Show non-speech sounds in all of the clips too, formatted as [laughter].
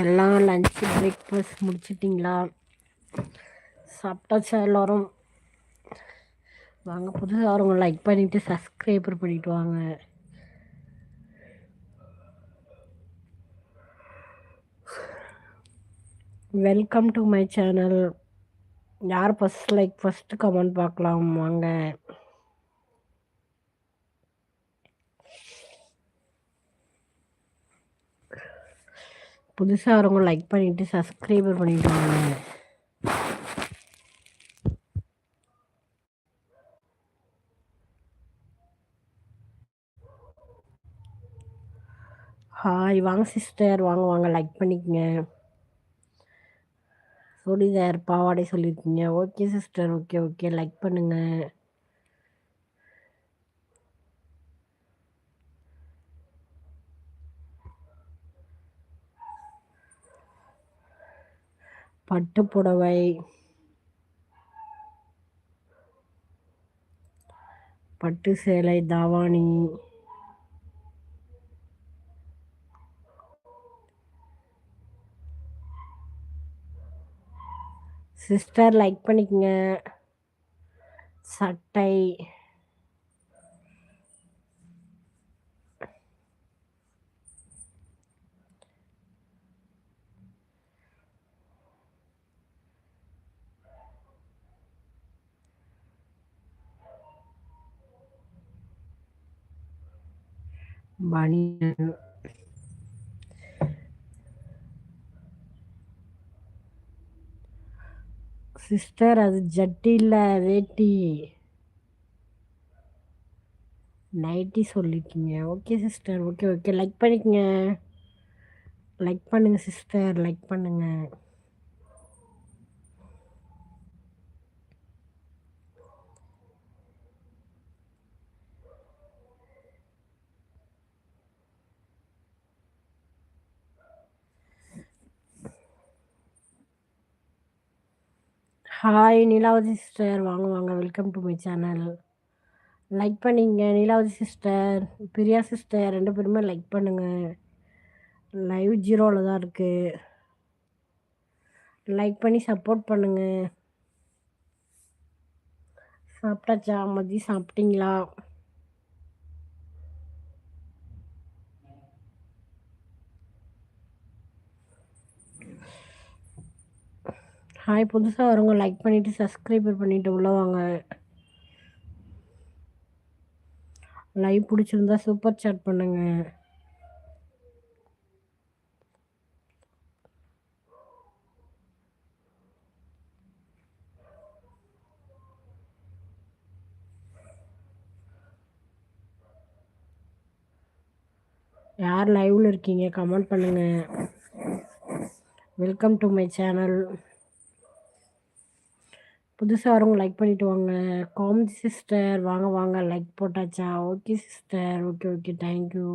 எல்லாம் lunch breakfast முடிச்சிட்டிங்களா? சாப்பிட்டாச்சா எல்லோரும்? வாங்க புதுசாக வரவங்க லைக் பண்ணிவிட்டு சப்ஸ்கிரைபர் பண்ணிவிட்டு வாங்க. வெல்கம் டு மை சேனல் யார் ஃபஸ்ட் லைக் ஃபஸ்ட்டு கமெண்ட் பார்க்கலாம் வாங்க. புதுசாக வரவங்க லைக் பண்ணிவிட்டு சப்ஸ்கிரைபர் பண்ணிவிட்டு வாங்க. ஹாய் வாங்க சிஸ்டர் வாங்க வாங்க லைக் பண்ணிக்கங்க. சுடிதார் பாவாடை சொல்லியிருக்கீங்க okay sister okay okay like பண்ணுங்கள் பட்டு புடவை. பட்டு சேலை தாவாணி. சிஸ்டர் லைக் பண்ணிக்கங்க. சட்டை. பனியன் சிஸ்டர் அது ஜட்டி இல்லை வேட்டி. நைட்டி சொல்லிருக்கீங்க okay sister okay okay like பண்ணிக்கங்க. லைக் பண்ணுங்கள் சிஸ்டர் லைக் பண்ணுங்கள் ஹாய் நீலாவதி சிஸ்டர் வாங்க வாங்க. Welcome to my channel like பண்ணிங்க நீலாவதி சிஸ்டர் பிரியா சிஸ்டர் ரெண்டு பேருமே லைக் பண்ணுங்கள் லைவ் ஜீரோவில் தான் இருக்குது லைக் பண்ணி சப்போர்ட் பண்ணுங்கள் சாப்பிட்டாச்சா? மதியம் சாப்பிட்டீங்களா? ஹாய் புதுசாக வரவங்க லைக் பண்ணிவிட்டு சப்ஸ்கிரைபர் பண்ணிவிட்டு உள்ளே வாங்க. லைவ் பிடிச்சிருந்தா சூப்பர் சாட் பண்ணுங்கள் யார் லைவில் இருக்கீங்க? கமெண்ட் பண்ணுங்கள் வெல்கம் டு மை சேனல் புதுசாக வரவங்க லைக் பண்ணிட்டு வாங்க. காமெடி சிஸ்டர் வாங்க வாங்க. லைக் போட்டாச்சா? Okay sister okay okay thank you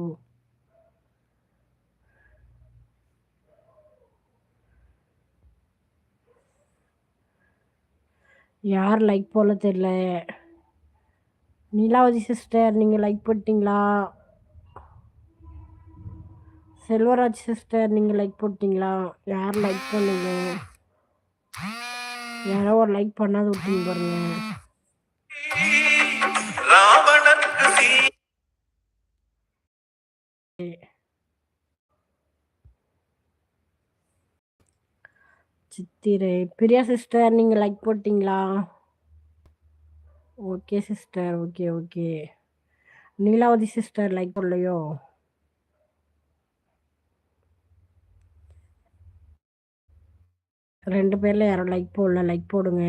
யார் லைக் போல தெரியல நீலாவதி சிஸ்டர் நீங்கள் லைக் போட்டிங்களா? செல்வராஜ் சிஸ்டர் நீங்கள் லைக் போட்டிங்களா? யார் லைக் பண்ணுங்க யாரோ ஒரு லைக் பண்ணாத விட்டுங்க பாருங்க. சித்திரை பிரியா சிஸ்டர் நீங்கள் லைக் போட்டீங்களா? Okay sister okay okay Neelavathi sister like போடலையோ? ரெண்டு பேரில் யாரும் லைக் போடல லைக் போடுங்க.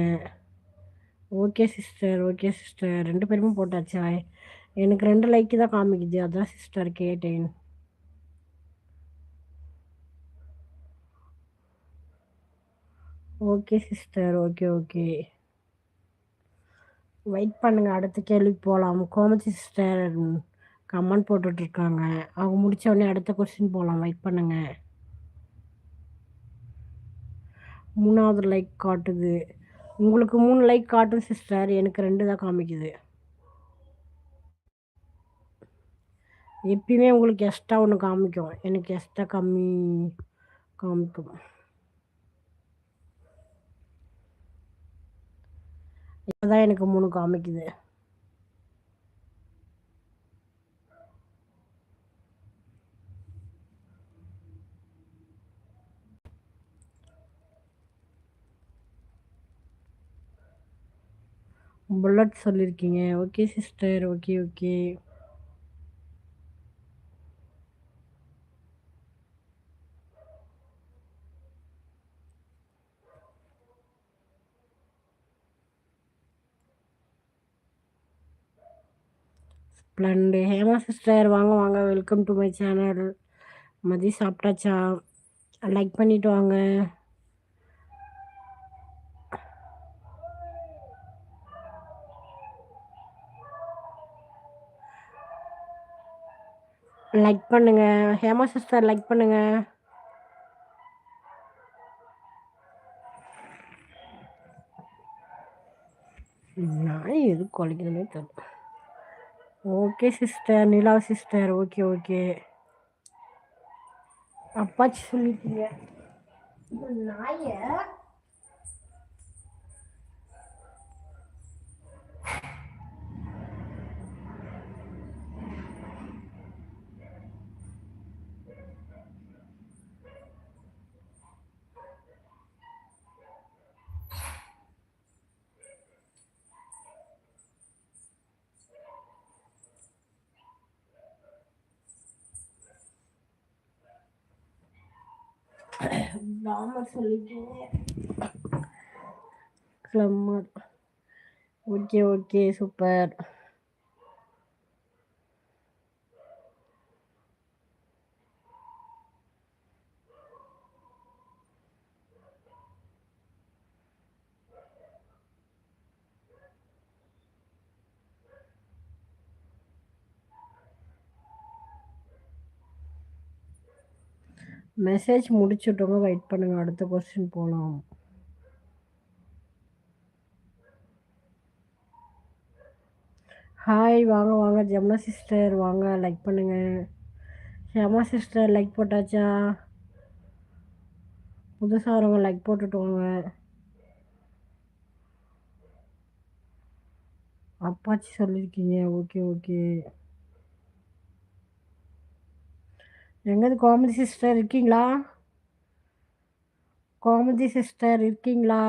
ஓகே சிஸ்டர் ஓகே சிஸ்டர் ரெண்டு பேருமே போட்டாச்சா? எனக்கு ரெண்டு லைக்கு தான் காமிக்குது. அதான் சிஸ்டர் கேட்டேன். Okay sister okay okay wait பண்ணுங்கள் அடுத்த கேள்விக்கு போகலாம் கோமதி சிஸ்டர் கமெண்ட் போட்டுட்ருக்காங்க அவங்க முடித்த உடனே அடுத்த கொஸ்டின் போகலாம் வெயிட் பண்ணுங்கள் மூணாவது லைக் காட்டுது. உங்களுக்கு மூணு லைக் காட்டும் சிஸ்டர் எனக்கு ரெண்டு தான் காமிக்குது. எப்பயுமே உங்களுக்கு எக்ஸ்ட்ரா ஒன்று காமிக்கும். எனக்கு எக்ஸ்ட்ரா கம்மி காமிக்கும். அதான் எனக்கு மூணு காமிக்குது. புல்லட் சொல்லியிருக்கீங்க okay sister okay okay Splendor Hema sister வாங்க வாங்க. வெல்கம் டு மை சேனல் மதியம் சாப்பிட்டாச்சா? லைக் பண்ணிட்டு வாங்க. லைக் பண்ணுங்க. ஹேமா சிஸ்டர் லைக் பண்ணுங்க. நான் எது குலைக்கணுமே தெரியல okay sister Nila sister okay okay Apache சொல்லிட்டீங்க. நாயை [clears throat] நாம சொல்லிட்டீங்க ஓகே ஓகே சூப்பர் மெசேஜ் முடிச்சுட்டோங்க. வெயிட் பண்ணுங்க. அடுத்த கொஸ்டின் போகலாம் ஹாய் வாங்க வாங்க. ஜமுனா சிஸ்டர் வாங்க. லைக் பண்ணுங்க. ஷமா சிஸ்டர் லைக் போட்டாச்சா? புதுசாக வரவங்க லைக் போட்டுட்டு வாங்க அப்பாச்சி சொல்லியிருக்கீங்க ஓகே ஓகே எங்கேருந்து கோமதி சிஸ்டர் இருக்கீங்களா? கோமதி சிஸ்டர் இருக்கீங்களா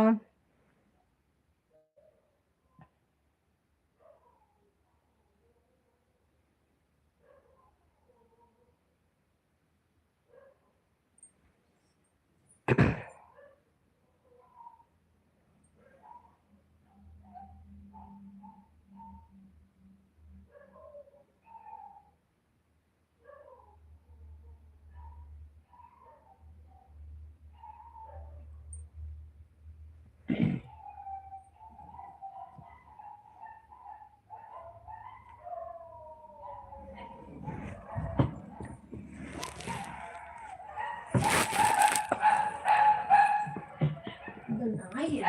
இந்த நாயை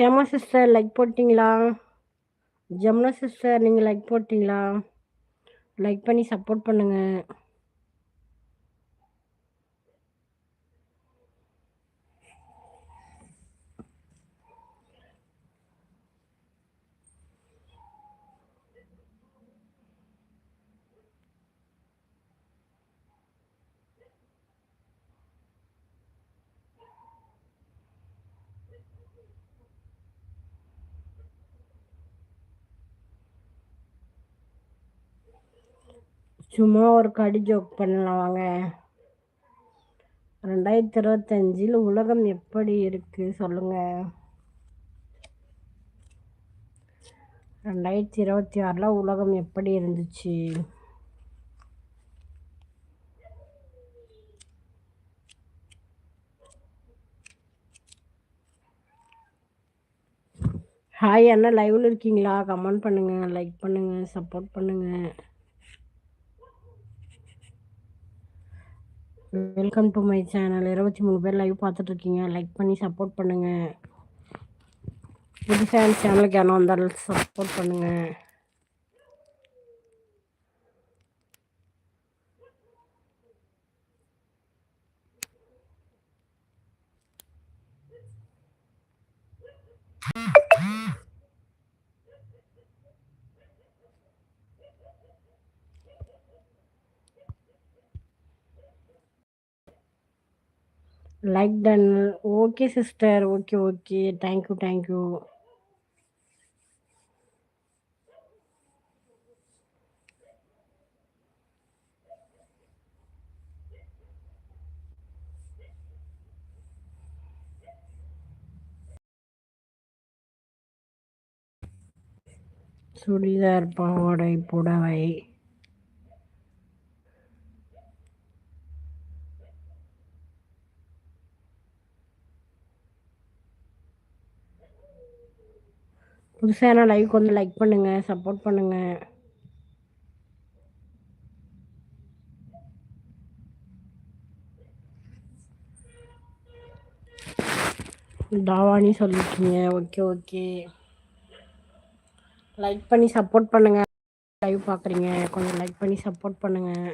ஷியாமா சிஸ்டர் லைக் போட்டிங்களா? ஜமுனா சிஸ்டர் நீங்கள் லைக் போட்டிங்களா? லைக் பண்ணி சப்போர்ட் பண்ணுங்கள் சும்மா ஒரு கடி ஜோக் பண்ணலாம் வாங்க. ரெண்டாயிரத்தி இருபத்தஞ்சில் உலகம் எப்படி இருக்குது சொல்லுங்கள் ரெண்டாயிரத்தி இருபத்தி ஆறில் உலகம் எப்படி இருந்துச்சு? ஹாய் அண்ணா லைவில் இருக்கீங்களா? கமெண்ட் பண்ணுங்கள் லைக் பண்ணுங்கள் சப்போர்ட் பண்ணுங்கள் வெல்கம் டு மை சேனல் இருபத்தி மூணு பேர் லைவ் பார்த்துட்ருக்கீங்க. லைக் பண்ணி சப்போர்ட் பண்ணுங்கள் புது ஃபேன் சேனலுக்கு யாரும் வந்தாலும் சப்போர்ட் பண்ணுங்கள் like done okay sister okay okay thank you thank you churidar பாவாடை புடவை. புதுசான லைக் வந்து லைக் பண்ணுங்கள் சப்போர்ட் பண்ணுங்கள் தாவானி சொல்லியிருக்கீங்க ஓகே ஓகே லைக் பண்ணி சப்போர்ட் பண்ணுங்கள் லைவ் பார்க்குறீங்க கொஞ்சம் லைக் பண்ணி சப்போர்ட் பண்ணுங்கள்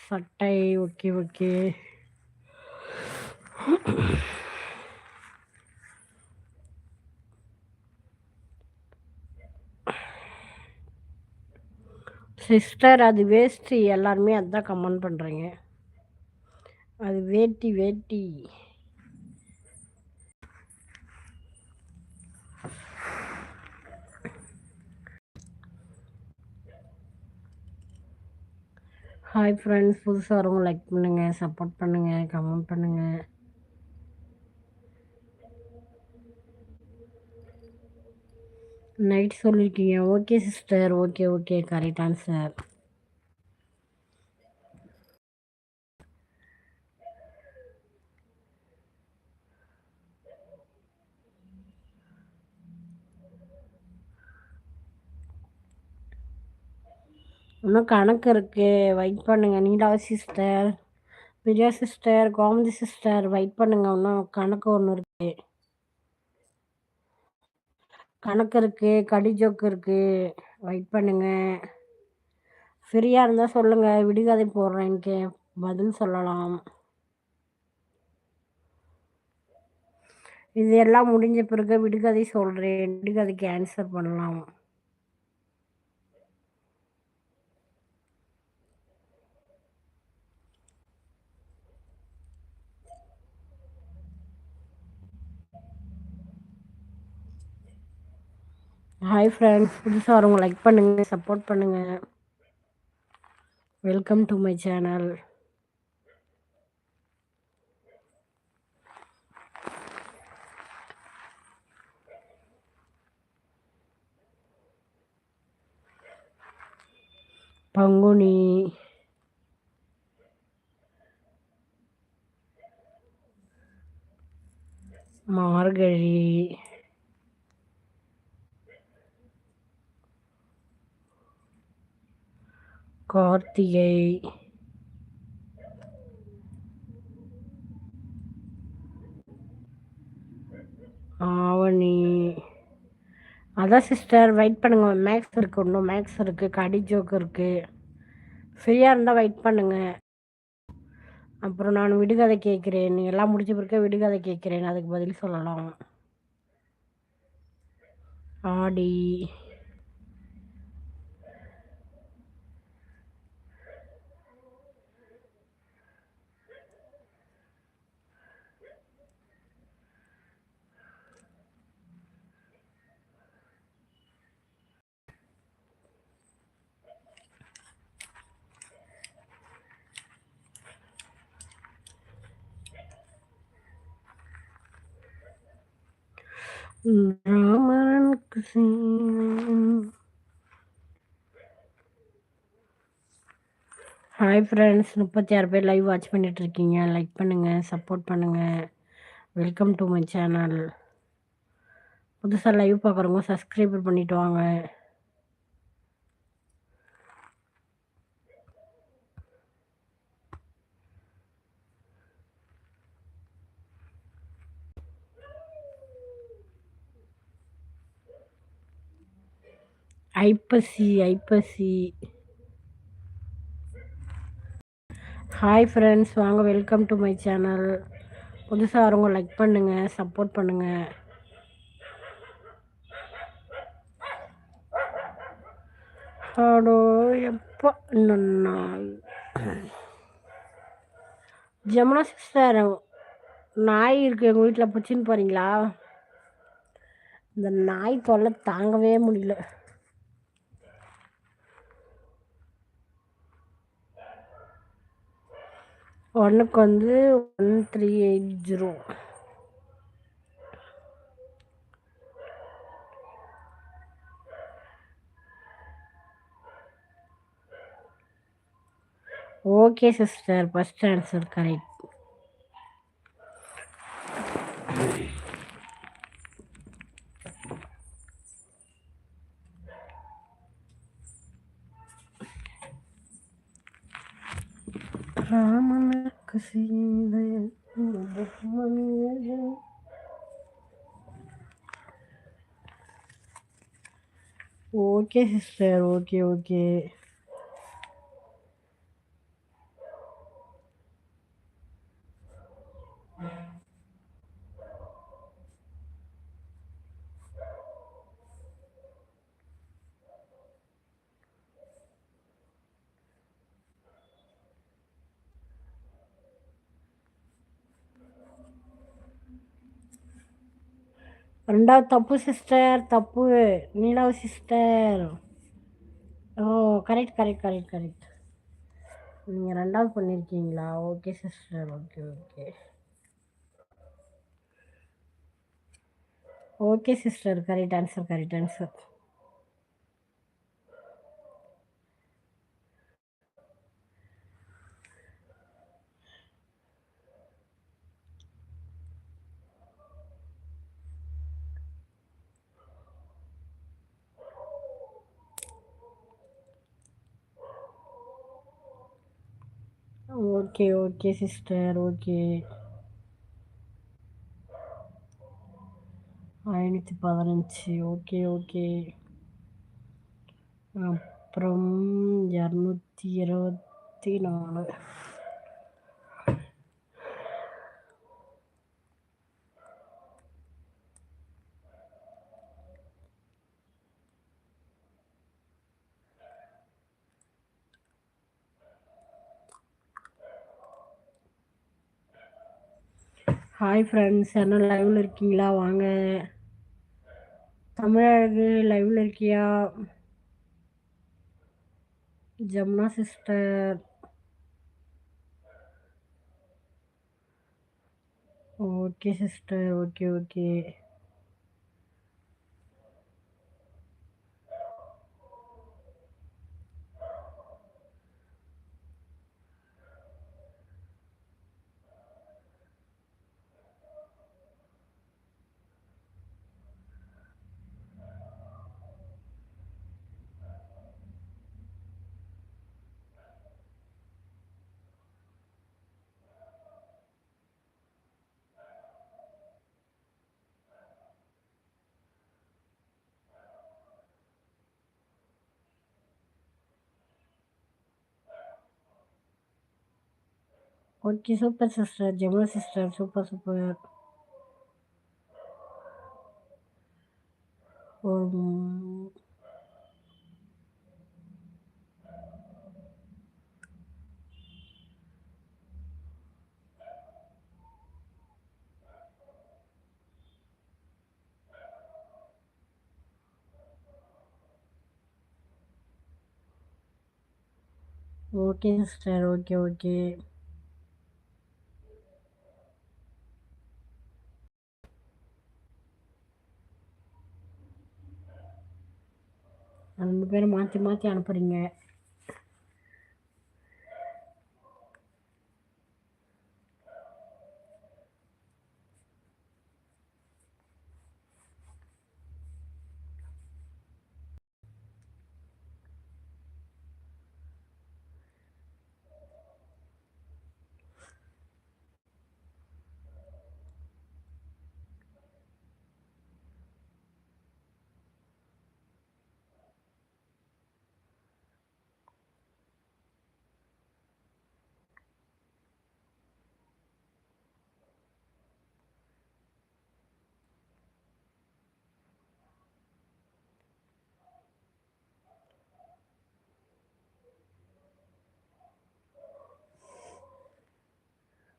சட்டை ஓகே ஓகே சிஸ்டர் அது வேஸ்ட்டு எல்லாருமே அதுதான் கமெண்ட் பண்ணுறீங்க அது வேட்டி வேட்டி. ஹாய் ஃப்ரெண்ட்ஸ் புதுசாக வரவங்க லைக் பண்ணுங்கள் சப்போர்ட் பண்ணுங்கள் கமெண்ட் பண்ணுங்கள் நைட் சொல்லியிருக்கீங்க okay sister okay okay correct answer இன்னும் கணக்கு இருக்குது வெயிட் பண்ணுங்கள் Neeta sister Vijaya sister Gomathi sister wait பண்ணுங்கள் இன்னும் கணக்கு ஒன்று இருக்குது கணக்கு இருக்குது கடி ஜோக்கு இருக்குது வெயிட் பண்ணுங்கள் ஃப்ரீயாக இருந்தால் சொல்லுங்கள் விடுகதை போடுறேன். எனக்கு பதில் சொல்லலாம். இது எல்லாம் முடிஞ்ச பிறகு விடுகதை சொல்கிறேன் விடுகதைக்கு ஆன்சர் பண்ணலாம். ஹாய் ஃப்ரெண்ட்ஸ் புதுசாக வரவங்க லைக் பண்ணுங்கள் சப்போர்ட் பண்ணுங்கள் welcome to my channel Panguni. மார்கழி. கார்த்திகை ஆவணி அதான் சிஸ்டர் வெயிட் பண்ணுங்க மேக்ஸ் இருக்கு இன்னும் மேக்ஸ் இருக்கு கடி ஜோக் இருக்கு ஃப்ரீயாக இருந்தால் வெயிட் பண்ணுங்க அப்புறம் நான் விடுகதை கேட்குறேன் எல்லாம் முடிச்ச பிறகு விடுகதை கேட்குறேன் அதுக்கு பதில் சொல்லலாம் ஆடி ராமனுக்கு ஹாய் ஃப்ரெண்ட்ஸ் முப்பத்தி ஆறு பேர் லைவ் வாட்ச் பண்ணிட்டு இருக்கீங்க லைக் பண்ணுங்கள் சப்போர்ட் பண்ணுங்கள் வெல்கம் டு மை சேனல் புதுசாக லைவ் பார்க்குறவங்க சப்ஸ்கிரைபர் பண்ணிட்டு வாங்க. ஐப்பசி ஐப்பசி. ஹாய் ஃப்ரெண்ட்ஸ் வாங்க வெல்கம் டு மை சேனல் புதுசாக வரவங்க லைக் பண்ணுங்கள் சப்போர்ட் பண்ணுங்கள் ஹலோ எப்போ நாய் ஜமுனா சிஸ்டர் நாய் இருக்குது எங்கள் வீட்டில் பிடிச்சின்னு போகிறீங்களா இந்த நாய் தொல்லை தாங்கவே முடியல. ஒன்றுக்கு வந்து one three eight zero okay sister first answer correct okay sister okay okay ரெண்டாவது தப்பு சிஸ்டர் தப்பு நீலாவ் sister oh correct correct correct correct நீங்கள் ரெண்டாவது பண்ணியிருக்கீங்களா okay sister okay okay okay sister correct answer correct answer okay okay sister okay ஐநூற்றி பதினஞ்சு okay okay அப்புறம் இரநூத்தி இருபத்தி நாலு ஹாய் ஃப்ரெண்ட்ஸ் என்ன லைவில் இருக்கீங்களா? வாங்க. தமிழகு லைவில் இருக்கியா? Jamuna sister okay sister okay okay okay super sister Jemuna sister super super okay sister okay okay ரெண்டு பேரும் மாற்றி மாற்றி அனுப்புகிறீங்க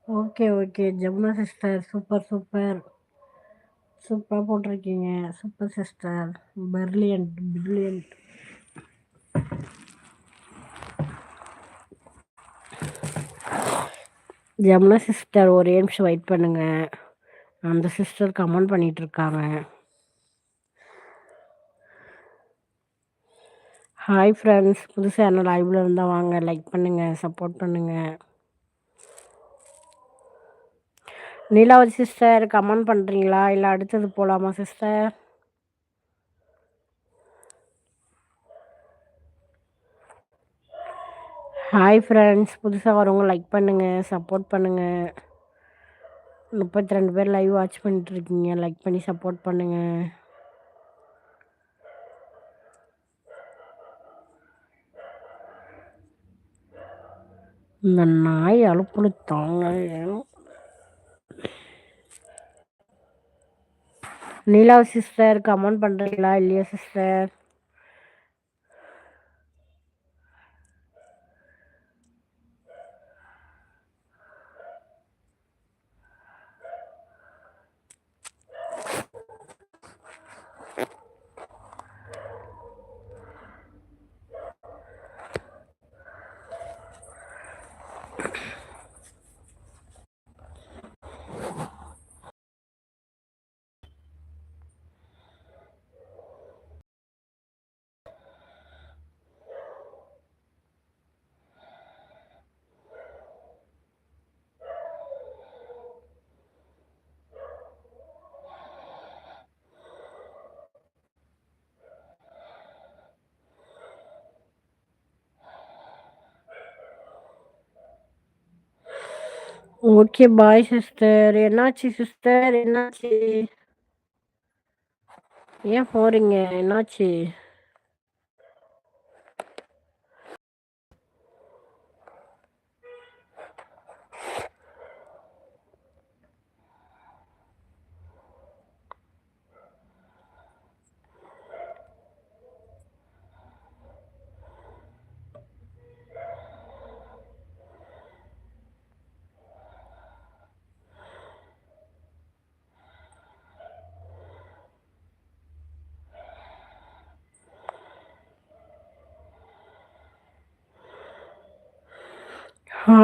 okay okay. Jamuna sister super super. சூப்பராக போட்டிருக்கீங்க. Super sister. Brilliant brilliant Jamuna sister ஒரே நிமிஷம் வெயிட் பண்ணுங்க. அந்த சிஸ்டர் கமெண்ட் பண்ணிட்டு இருக்காங்க. ஹாய் ஃப்ரெண்ட்ஸ் புதுசாக என்ன லைவ்ல இருந்தால் வாங்க. லைக் பண்ணுங்கள் சப்போர்ட் பண்ணுங்கள் நீலாவதி சிஸ்டர் கமெண்ட் பண்ணுறீங்களா இல்லை அடுத்தது போகலாமா சிஸ்டர் ஹாய் ஃப்ரெண்ட்ஸ் புதுசாக வரவங்க லைக் பண்ணுங்கள் சப்போர்ட் பண்ணுங்கள் முப்பத்தி ரெண்டு பேர் லைவ் வாட்ச் பண்ணிட்டுருக்கீங்க. லைக் பண்ணி சப்போர்ட் பண்ணுங்கள் இந்த நாய் அழுப்புழு தாங்க. நீலா சிஸ்டர் கமெண்ட் பண்ணுறீங்களா இல்லையா சிஸ்டர் ஓகே பாய் சிஸ்டர் என்னாச்சு சிஸ்டர் என்னாச்சு? ஏன் போறீங்க? என்னாச்சு?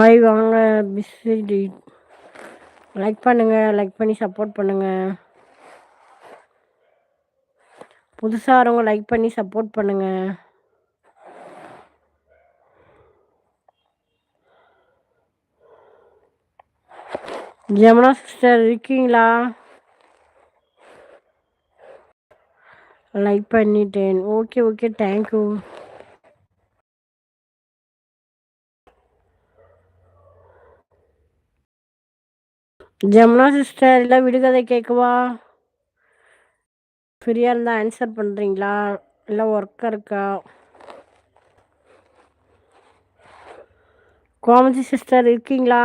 ஹாய் வாங்க. பிஸி லைக் பண்ணுங்கள் லைக் பண்ணி சப்போர்ட் பண்ணுங்கள் புதுசாக வரவங்க லைக் பண்ணி சப்போர்ட் பண்ணுங்கள் ஜமுனா சிஸ்டர் இருக்கீங்களா? லைக் பண்ணிட்டேன். Okay okay thank you Jamuna sister இல்லை விடுகதை கேட்கவா? ஃப்ரீயாக இருந்தால் ஆன்சர் பண்ணுறீங்களா இல்லை ஒர்க்காக இருக்கா? கோமதி சிஸ்டர் இருக்கீங்களா?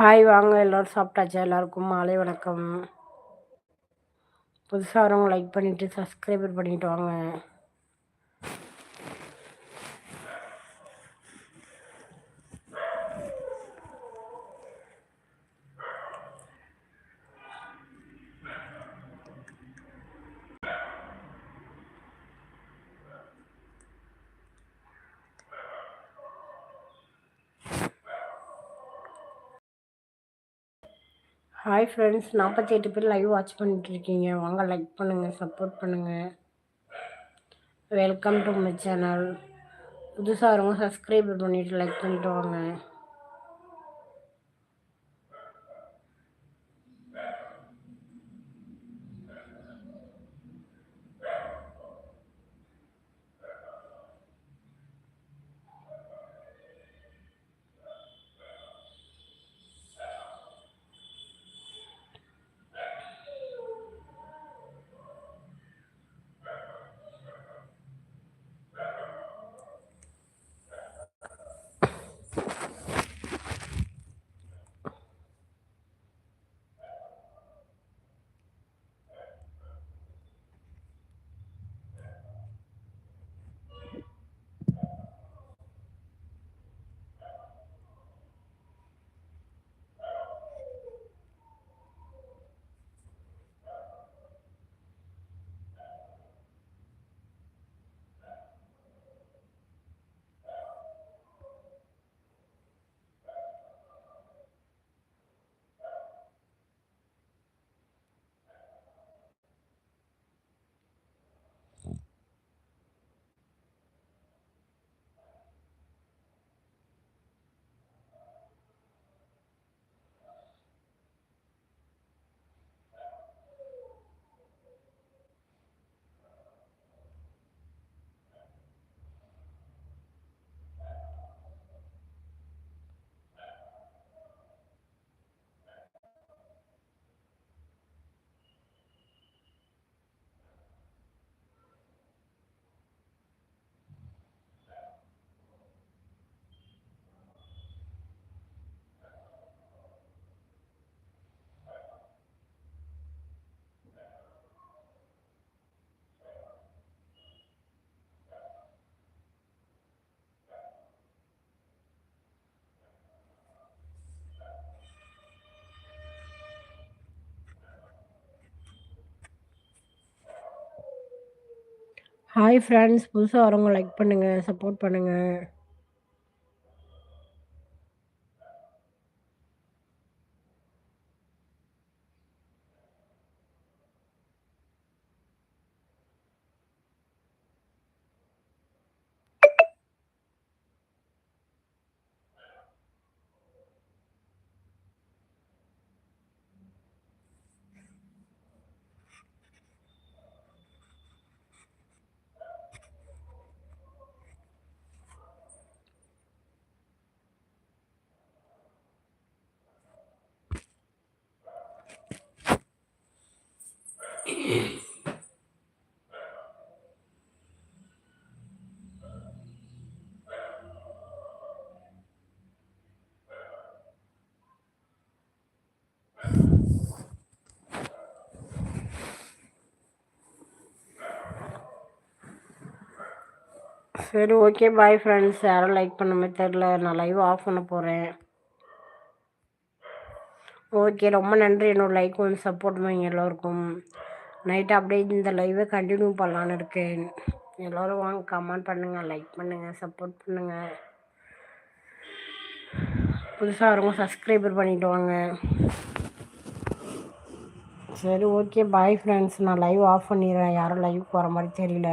ஹாய் வாங்க. எல்லோரும் சாப்பிட்டாச்சா? எல்லாருக்கும் மாலை வணக்கம். புதுசாக வரவங்க லைக் பண்ணிவிட்டு சப்ஸ்கிரைபர் பண்ணிவிட்டு வாங்க. ஹாய் ஃப்ரெண்ட்ஸ் நாற்பத்தி எட்டு பேர் லைவ் வாட்ச் பண்ணிட்டு இருக்கீங்க வாங்க லைக் பண்ணுங்கள் சப்போர்ட் பண்ணுங்கள் வெல்கம் டு மை சேனல் புதுசாக வரவங்க சப்ஸ்கிரைப் பண்ணிவிட்டு லைக் பண்ணிட்டு வாங்க. ஹாய் ஃப்ரெண்ட்ஸ் புதுசாக வரவங்க லைக் பண்ணுங்கள் சப்போர்ட் பண்ணுங்கள் சரி ஓகே பாய் ஃப்ரெண்ட்ஸ் யாரும் லைக் பண்ண மாதிரி தெரில நான் லைவ் ஆஃப் பண்ண போகிறேன் ஓகே ரொம்ப நன்றி. என்னோடய லைக் வந்து சப்போர்ட் பண்ணி எல்லோருக்கும். நைட்டு அப்படியே இந்த லைவை கண்டினியூ பண்ணலான்னு இருக்கேன். எல்லோரும் வாங்க கமெண்ட் பண்ணுங்கள் லைக் பண்ணுங்கள் சப்போர்ட் பண்ணுங்கள் புதுசாக வரவங்க சப்ஸ்கிரைபர் பண்ணிவிட்டு வாங்க. சரி ஓகே பாய் ஃப்ரெண்ட்ஸ் நான் லைவ் ஆஃப் பண்ணிடுறேன். யாரும் லைவுக்கு வர மாதிரி தெரியல.